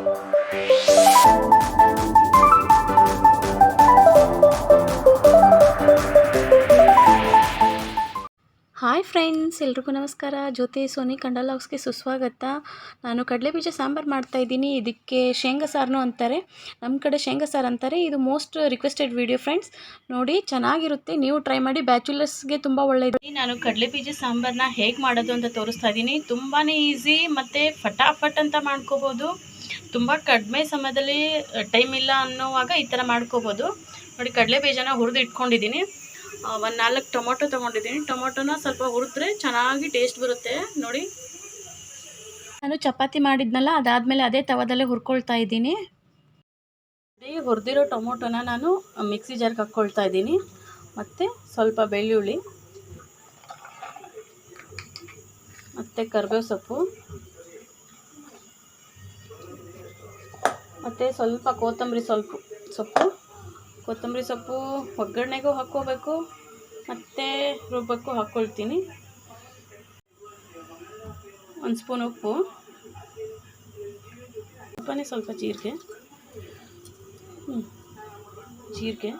Hi friends, ಎಲ್ರಿಗೂ ನಮಸ್ಕಾರ. ಜ್ಯೋತಿ Sony ಕಂಡಲಾಗ್ಸ್ಗೆ ಸುಸ್ವಾಗತ. ನಾನು ಕಡಲೆಬೀಜ ಸಾಂಬಾರು ಮಾಡ್ತಾಯಿದ್ದೀನಿ ಇದಕ್ಕೆ ಶೇಂಗಾ ಸಾರನು ಅಂತಾರೆ. ನಮ್ಮ ಕಡೆ ಶೇಂಗಾ ಸಾರು ಅಂತಾರೆ. ಇದು ಮೋಸ್ಟ್ ರಿಕ್ವೆಸ್ಟೆಡ್ ವಿಡಿಯೋ ಫ್ರೆಂಡ್ಸ್. ನೋಡಿ, ಚೆನ್ನಾಗಿರುತ್ತೆ. ನೀವು ಟ್ರೈ ಮಾಡಿ. ಬ್ಯಾಚುಲರ್ಸ್ಗೆ ತುಂಬ ಒಳ್ಳೆಯದು ನಾನು ಕಡಲೆಬೀಜ ಸಾಂಬಾರನ್ನ ಹೇಗೆ ಮಾಡೋದು ಅಂತ ತೋರಿಸ್ತಾ ಇದ್ದೀನಿ. ತುಂಬಾ ಈಸಿ ಮತ್ತು ಫಟಾಫಟ್ ಅಂತ ಮಾಡ್ಕೋಬೋದು. ತುಂಬ ಕಡಿಮೆ ಸಮಯದಲ್ಲಿ ಟೈಮ್ ಇಲ್ಲ ಅನ್ನೋವಾಗ ಈ ಥರ ಮಾಡ್ಕೋಬೋದು. ನೋಡಿ ಕಡಲೆ ಬೀಜನ ಹುರಿದು ಇಟ್ಕೊಂಡಿದ್ದೀನಿ ಒಂದು ನಾಲ್ಕು ಟೊಮೊಟೊ ತೊಗೊಂಡಿದ್ದೀನಿ ಟೊಮೊಟೊನ ಸ್ವಲ್ಪ ಹುರಿದ್ರೆ ಚೆನ್ನಾಗಿ ಟೇಸ್ಟ್ ಬರುತ್ತೆ. ನೋಡಿ. ನಾನು ಚಪಾತಿ ಮಾಡಿದ್ನಲ್ಲ ಅದಾದಮೇಲೆ ಅದೇ ತವದಲ್ಲೇ ಹುರ್ಕೊಳ್ತಾ ಇದ್ದೀನಿ. ಹುರಿದಿರೋ ಟೊಮೊಟೊನ ನಾನು ಮಿಕ್ಸಿ ಜಾರ್ಗೆ ಹಾಕ್ಕೊಳ್ತಾ ಇದ್ದೀನಿ. ಮತ್ತು ಸ್ವಲ್ಪ ಬೆಳ್ಳುಳ್ಳಿ ಮತ್ತು ಕರ್ಬೇವು ಸೊಪ್ಪು. ಮತ್ತು ಸ್ವಲ್ಪ ಕೊತ್ತಂಬರಿ ಸ್ವಲ್ಪ ಸೊಪ್ಪು. ಕೊತ್ತಂಬರಿ ಸೊಪ್ಪು ಒಗ್ಗರಣೆಗೂ ಹಾಕ್ಕೋಬೇಕು. ಮತ್ತು ರುಬ್ಬಕ್ಕೂ ಹಾಕ್ಕೊಳ್ತೀನಿ. ಒಂದು ಸ್ಪೂನ್ ಉಪ್ಪು. ಸ್ವಲ್ಪನೇ ಸ್ವಲ್ಪ ಜೀರಿಗೆ. ಹ್ಞೂ ಜೀರಿಗೆ.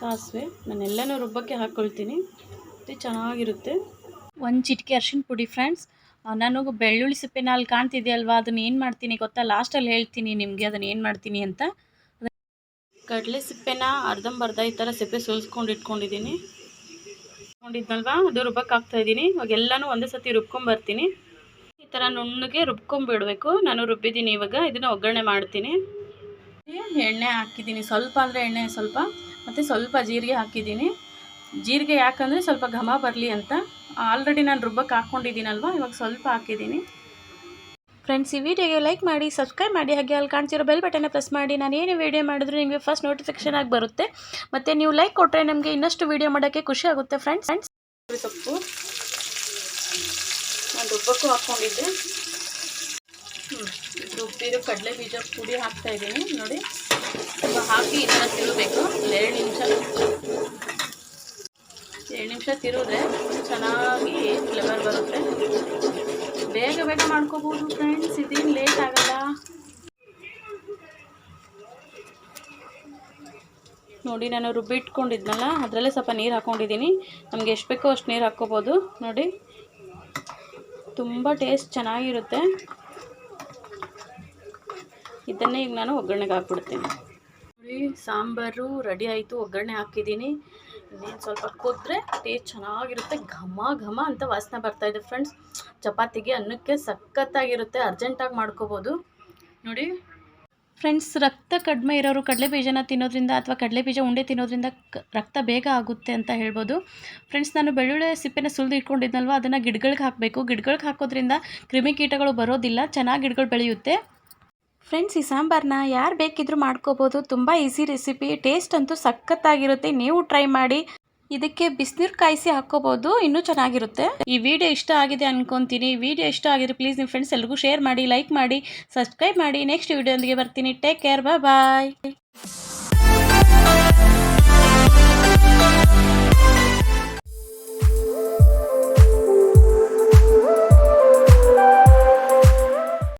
ಸಾಸಿವೆ. ನಾನೆಲ್ಲನೂ ರುಬ್ಬಕ್ಕೆ ಹಾಕ್ಕೊಳ್ತೀನಿ. ಇದು ಚೆನ್ನಾಗಿರುತ್ತೆ. ಒಂದು ಚಿಟಿಕೆ ಅರ್ಶಿನ ಪುಡಿ ಫ್ರೆಂಡ್ಸ್ ನಾನು ಬೆಳ್ಳುಳ್ಳಿ ಸಿಪ್ಪೆನ ಅಲ್ಲಿ ಕಾಣ್ತಿದೆಯಲ್ವಾ ಅದನ್ನ ಏನು ಮಾಡ್ತೀನಿ ಗೊತ್ತಾ? ಲಾಸ್ಟಲ್ಲಿ ಹೇಳ್ತೀನಿ ನಿಮಗೆ ಅದನ್ನ ಏನು ಮಾಡ್ತೀನಿ ಅಂತ. ಕಡಲೆ ಸಿಪ್ಪೆನ ಅರ್ಧಂಬರ್ಧ ಈ ಥರ ಸಿಪ್ಪೆ ಸುಲಿಸ್ಕೊಂಡು ಇಟ್ಕೊಂಡಿದ್ದೀನಿ. ಇಟ್ಕೊಂಡಿದ್ನಲ್ವಾ? ಅದು ರುಬ್ಬಕ್ಕೆ ಹಾಕ್ತಾಯಿದ್ದೀನಿ ಇವಾಗ ಎಲ್ಲನೂ ಒಂದೇ ಸತಿ ರುಬ್ಕೊಂಬರ್ತೀನಿ ಈ ಥರ ನುಣ್ಣಗೆ ರುಬ್ಕೊಂಬಿಡಬೇಕು ನಾನು ರುಬ್ಬಿದ್ದೀನಿ ಇವಾಗ. ಇದನ್ನು ಒಗ್ಗರಣೆ ಮಾಡ್ತೀನಿ. ಎಣ್ಣೆ ಹಾಕಿದ್ದೀನಿ. ಸ್ವಲ್ಪ ಅಂದರೆ ಎಣ್ಣೆ ಸ್ವಲ್ಪ. ಮತ್ತು ಸ್ವಲ್ಪ ಜೀರಿಗೆ ಹಾಕಿದ್ದೀನಿ. ಜೀರಿಗೆ ಯಾಕಂದರೆ ಸ್ವಲ್ಪ ಘಮ ಬರಲಿ ಅಂತ. ಆಲ್ರೆಡಿ ನಾನು ರುಬ್ಬಕ್ಕೆ ಹಾಕ್ಕೊಂಡಿದ್ದೀನಲ್ವ? ಇವಾಗ ಸ್ವಲ್ಪ ಹಾಕಿದ್ದೀನಿ. ಫ್ರೆಂಡ್ಸ್ ಈ ವಿಡಿಯೋಗೆ ಲೈಕ್ ಮಾಡಿ ಸಬ್ಸ್ಕ್ರೈಬ್ ಮಾಡಿ ಹಾಗೆ ಅಲ್ಲಿ ಕಾಣ್ತಿರೋ ಬೆಲ್ ಬಟನ್ನ ಪ್ರೆಸ್ ಮಾಡಿ. ನಾನು ಏನೇ ವೀಡಿಯೋ ಮಾಡಿದ್ರು ನಿಮಗೆ ಫಸ್ಟ್ ನೋಟಿಫಿಕೇಷನ್ ಆಗಿ ಬರುತ್ತೆ. ಮತ್ತು ನೀವು ಲೈಕ್ ಕೊಟ್ಟರೆ ನಮಗೆ ಇನ್ನಷ್ಟು ವೀಡಿಯೋ ಮಾಡೋಕ್ಕೆ ಖುಷಿ ಆಗುತ್ತೆ ಫ್ರೆಂಡ್ಸ್ ಫ್ರೆಂಡ್ಸ್ ಸೊಪ್ಪು. ನಾನು ರುಬ್ಬಕ್ಕೂ ಹಾಕ್ಕೊಂಡಿದ್ದೆ. ರುಬ್ಬಿರೋ ಕಡಲೆ ಬೀಜ ಪುಡಿ ಹಾಕ್ತಾ ಇದ್ದೀನಿ. ನೋಡಿ ಹಾಕಿ ಇದನ್ನು ತಿಳಬೇಕು ಎರಡು ನಿಮಿಷ. ಎರಡು ನಿಮಿಷ ತಿರುದ್ರೆ ಚೆನ್ನಾಗಿ ಫ್ಲೇವರ್ ಬರುತ್ತೆ. ಬೇಗ ಬೇಗ ಮಾಡ್ಕೋಬೋದು ಫ್ರೆಂಡ್ಸ್ ಇದೇನು ಲೇಟ್ ಆಗಲ್ಲ. ನೋಡಿ, ನಾನು ರುಬ್ಬಿಟ್ಕೊಂಡಿದ್ನಲ್ಲ ಅದರಲ್ಲೇ ಸ್ವಲ್ಪ ನೀರು ಹಾಕ್ಕೊಂಡಿದ್ದೀನಿ ನಮಗೆ ಎಷ್ಟು ಬೇಕೋ ಅಷ್ಟು ನೀರು ಹಾಕ್ಕೋಬೋದು. ನೋಡಿ, ತುಂಬ ಟೇಸ್ಟ್ ಚೆನ್ನಾಗಿರುತ್ತೆ. ಇದನ್ನೇ ಈಗ ನಾನು ಒಗ್ಗರಣೆಗೆ ಹಾಕ್ಬಿಡ್ತೀನಿ. ನೋಡಿ, ಸಾಂಬಾರು ರೆಡಿ ಆಯಿತು. ಒಗ್ಗರಣೆ ಹಾಕಿದ್ದೀನಿ. ಇನ್ನೇನು ಸ್ವಲ್ಪ ಕುದ್ರೆ ಟೇಸ್ಟ್ ಚೆನ್ನಾಗಿರುತ್ತೆ. ಘಮ ಘಮ ಅಂತ ವಾಸನೆ ಬರ್ತಾ ಇದೆ ಫ್ರೆಂಡ್ಸ್ ಚಪಾತಿಗೆ ಅನ್ನಕ್ಕೆ ಸಖತ್ತಾಗಿರುತ್ತೆ ಅರ್ಜೆಂಟಾಗಿ ಮಾಡ್ಕೋಬೋದು. ನೋಡಿ. ಫ್ರೆಂಡ್ಸ್ ರಕ್ತ ಕಡಿಮೆ ಇರೋರು ಕಡಲೆಬೀಜನ ತಿನ್ನೋದ್ರಿಂದ ಅಥವಾ ಕಡಲೆ ಬೀಜ ಉಂಡೆ ತಿನ್ನೋದ್ರಿಂದ ರಕ್ತ ಬೇಗ ಆಗುತ್ತೆ ಅಂತ ಹೇಳ್ಬೋದು. ಫ್ರೆಂಡ್ಸ್ ನಾನು ಬೆಳ್ಳುಳ್ಳಿ ಸಿಪ್ಪೆನ ಸುಲಿದು ಇಟ್ಕೊಂಡಿದ್ನಲ್ವ, ಅದನ್ನು ಗಿಡಗಳಿಗೆ ಹಾಕಬೇಕು. ಗಿಡಗಳಿಗೆ ಹಾಕೋದ್ರಿಂದ ಕ್ರಿಮಿಕೀಟಗಳು ಬರೋದಿಲ್ಲ, ಚೆನ್ನಾಗಿ ಗಿಡಗಳು ಬೆಳೆಯುತ್ತೆ. ಫ್ರೆಂಡ್ಸ್ ಈ ಸಾಂಬಾರನ್ನ ಯಾರು ಬೇಕಿದ್ರೂ ಮಾಡ್ಕೋಬೋದು. ತುಂಬ ಈಸಿ ರೆಸಿಪಿ ಟೇಸ್ಟ್ ಅಂತೂ ಸಖತ್ತಾಗಿರುತ್ತೆ. ನೀವು ಟ್ರೈ ಮಾಡಿ. ಇದಕ್ಕೆ ಬಿಸಿನೀರು ಕಾಯಿಸಿ ಹಾಕೋಬೋದು ಇನ್ನೂ ಚೆನ್ನಾಗಿರುತ್ತೆ. ಈ ವಿಡಿಯೋ ಇಷ್ಟ ಆಗಿದೆ ಅನ್ಕೊಂತೀನಿ. ವಿಡಿಯೋ ಇಷ್ಟ ಆಗಿದ್ರೆ ಪ್ಲೀಸ್ ನಿಮ್ಮ ಫ್ರೆಂಡ್ಸ್ ಎಲ್ರಿಗೂ ಶೇರ್ ಮಾಡಿ ಲೈಕ್ ಮಾಡಿ ಸಬ್ಸ್ಕ್ರೈಬ್ ಮಾಡಿ. ನೆಕ್ಸ್ಟ್ ವಿಡಿಯೋಂದಿಗೆ ಬರ್ತೀನಿ. ಟೇಕ್ ಕೇರ್ ಬಾಯ್